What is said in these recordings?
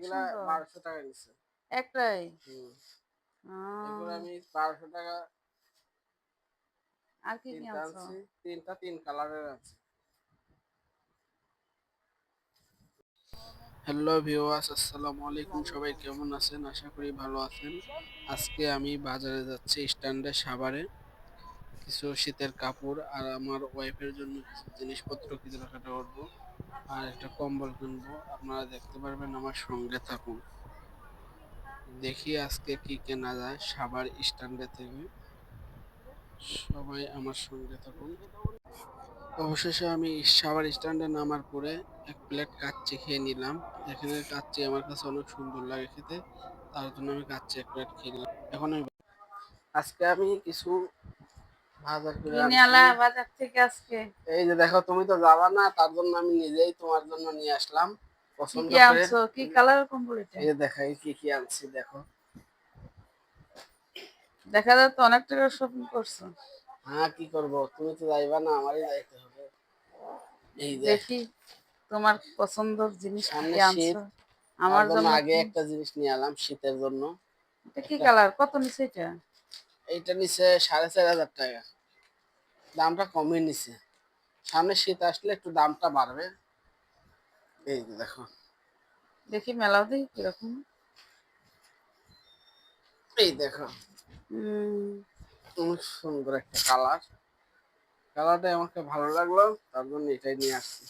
এগুলা টাকা। নিচ্ছে একটাই? এগুলো আমি টাকা আর কি কি তিনটা তিনটা তিন কালারের আছে হ্যালো ভিউয়ার্স আসসালামু আলাইকুম। সবাই কেমন আছেন? আশা করি ভালো আছেন। আজকে আমি বাজারে যাচ্ছি স্ট্যান্ডে সাভারে কিছু শীতের কাপড় আর আমার ওয়াইফের জন্য কিছু জিনিসপত্র কেনাকাটা করব। আর একটা কম্বল কিনবো। আপনারা দেখতে পারবেন আমার সঙ্গে থাকুন। দেখি আজকে কি কেনা যায় সাভার স্ট্যান্ডে থেকে। সবাই আমার সঙ্গে থাকুন। অবশেষে আমি সাবার স্ট্যান্ডে নামার পরে এক প্লেট কাচ্চি খেয়ে নিলাম। এখানে কাচ্চি আমার কাছে অনেক সুন্দর লাগে খেতে। তার জন্য আমি কাচ্চি এক প্লেট খেয়ে নিলাম। এখন আজকে আমি কিছু বাজার থেকে আজকে। এই যে দেখো তুমি তো যাবা না তার জন্য আমি নিজেই তোমার জন্য নিয়ে আসলাম। পছন্দ করে। আনছো? কি কালার কম্বল এই যে দেখাই কি কি আনছি দেখো। দেখা যায় তো অনেক টাকা শপিং করছ। হ্যাঁ কি করব? তুমি তো যাইবা না আমারই যাইতে হবে। এই দেখি তোমার পছন্দের জিনিস কি সামনে আনছো? আমার জন্য আগে একটা জিনিস নিয়ে এলাম শীতের জন্য। এটা কি কালার কত নিছে এটা? এইটা নিচে সাড়ে চার হাজার টাকা। দামটা কমই নিছে। সামনে শীত আসলে একটু দামটা বাড়বে। এই দেখো। দেখি মেলাও দেখি কীরকম। এই দেখো। অনেক সুন্দর একটা কালার। কালারটা আমাকে ভালো লাগল তার জন্য এটাই নিয়ে আসছি।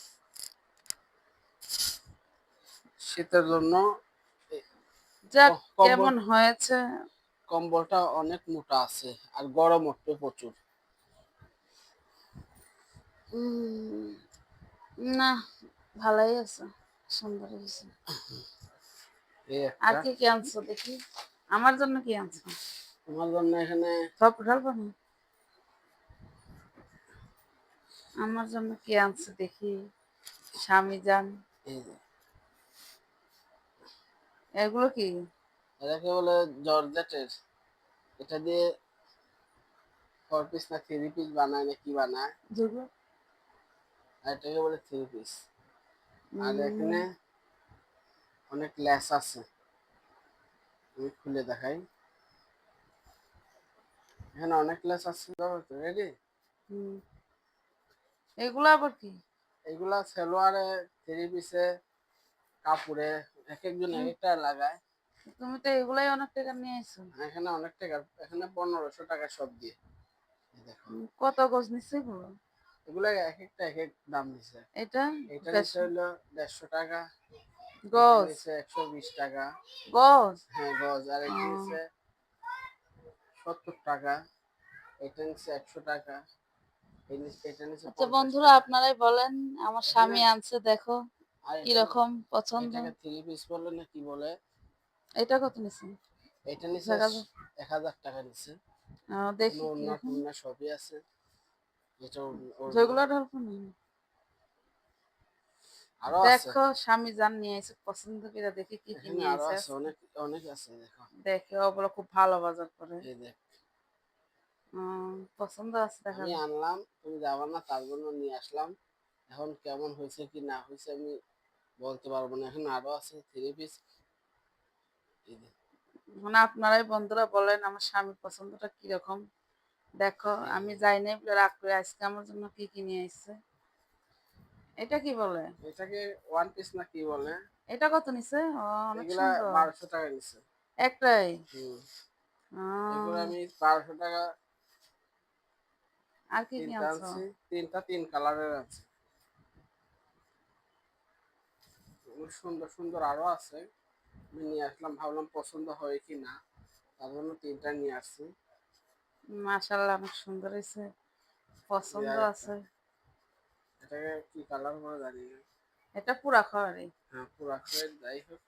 শীতের জন্য যাক কেমন হয়েছে? কম্বলটা অনেক মোটা আছে আর গরম উঠবে প্রচুর। না ভালোই আছে সুন্দর হয়েছে আর কি কি আনছো দেখি? আমার জন্য কি আনছো? তোমার জন্য এখানে সব ঢালবো না? আমার জন্য কি আনছো দেখি? স্বামী যান। এগুলো কি? এটাকে বলে জর্জেটের এটা দিয়ে ফোর পিস না থ্রি পিস বানায় না কি বানায়? আর এটাকে বলে থ্রি পিস আর এখানে অনেক ল্যাস আছে। আমি খুলে দেখাই। এখানে অনেক ল্যাস আছে রেডি। এগুলো আবার কি? এগুলা সেলোয়ারে থ্রি পিসে কাপড়ে এক একজন এক একটা লাগায়। তুমি তো এগুলাই অনেক টাকা নিয়ে এখানে অনেক টাকা এখানে পনেরোশো টাকা সব দিয়ে। দেখো। কত গজ নিচ্ছে এগুলো? এগুলা এক একটা এক এক দাম দিছে এটা এটা হলো দেড়শো টাকা। গজ? একশো বিশ টাকা। গজ? হ্যাঁ গজ। আর এটা ও। নিচে সত্তর টাকা। এটা নিচে একশো টাকা। আচ্ছা বন্ধুরা আপনারাই বলেন আমার স্বামী আনছে দেখো কীরকম পছন্দ। থ্রি পিস বলে না কি বলে? এটা কত নিছে? এটা। এক হাজার টাকা নিচে আহ, দেখি কীরকম টুন্না সবই আছে। এটা যেগুলো ঢালবো না আরও আছে। দেখো স্বামী যান নিয়ে এসে পছন্দ করে দেখি কি কি নিয়ে আছে অনেক অনেক আছে দেখো। দেখে ওগুলো খুব ভালো বাজার করে। এই দেখ। পছন্দ আছে দেখা আমি আনলাম তুমি যাবা না তার জন্য নিয়ে আসলাম। এখন কেমন হয়েছে কি না হয়েছে আমি বলতে পারব না। এখন আরও আছে থ্রি পিস মানে আপনারাই বন্ধুরা বলেন আমার স্বামীর পছন্দটা কীরকম। দেখো আমি যাই নাই বলে রাগ করে আজকে আমার জন্য কি কি নিয়ে এসছে এটা কি বলে? এটাকে ওয়ান পিস না কি বলে? এটা কত নিছে? ও, অনেক সুন্দর। বারোশো টাকা নিচ্ছে একটাই? হুম। এগুলো আমি বারোশো টাকা আর কি কি আনছি। তিনটা তিন কালারের আছে। সুন্দর সুন্দর আরও আছে। আমি নিয়ে আসলাম ভাবলাম পছন্দ হয় কি না তার জন্য তিনটা নিয়ে আসছি। মাশাল্লাহ অনেক সুন্দর হয়েছে। পছন্দ আছে। এটাকে কি কালার করে জানি না। এটা পুরা খাওয়ারই। হ্যাঁ পুরা করে যাই হোক।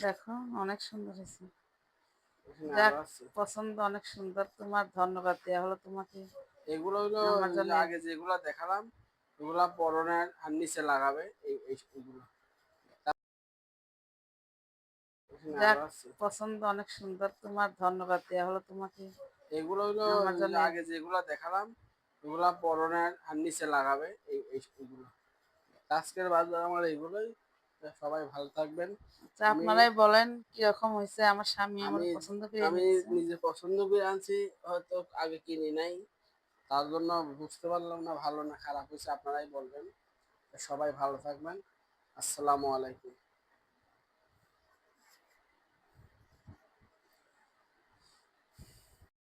দেখো অনেক সুন্দর হয়েছে। যাক পছন্দ অনেক সুন্দর। তোমার ধন্যবাদ দেওয়া হলো তোমাকে। এগুলো হলো আগে যেগুলো দেখালাম এগুলা পরনের আর নিচে লাগাবে এই এই- এইগুলো। যাক পছন্দ অনেক সুন্দর তোমার ধন্যবাদ দেওয়া হলো তোমাকে। এগুলো হলো আগে যেগুলো দেখালাম এগুলা পরনের আর নিচে লাগাবে এই এই- এইগুলো আজকের বাজার আমার এইগুলোই সবাই ভালো থাকবেন। আচ্ছা আপনারাই বলেন কীরকম হয়েছে আমার স্বামী আমার পছন্দ করে আমি। নিজে পছন্দ করে আনছি হয়তো আগে কিনি নাই। তার জন্য বুঝতে পারলাম না ভালো না খারাপ হয়েছে আপনারাই বলবেন। সবাই ভালো থাকবেন। আসসালামু আলাইকুম।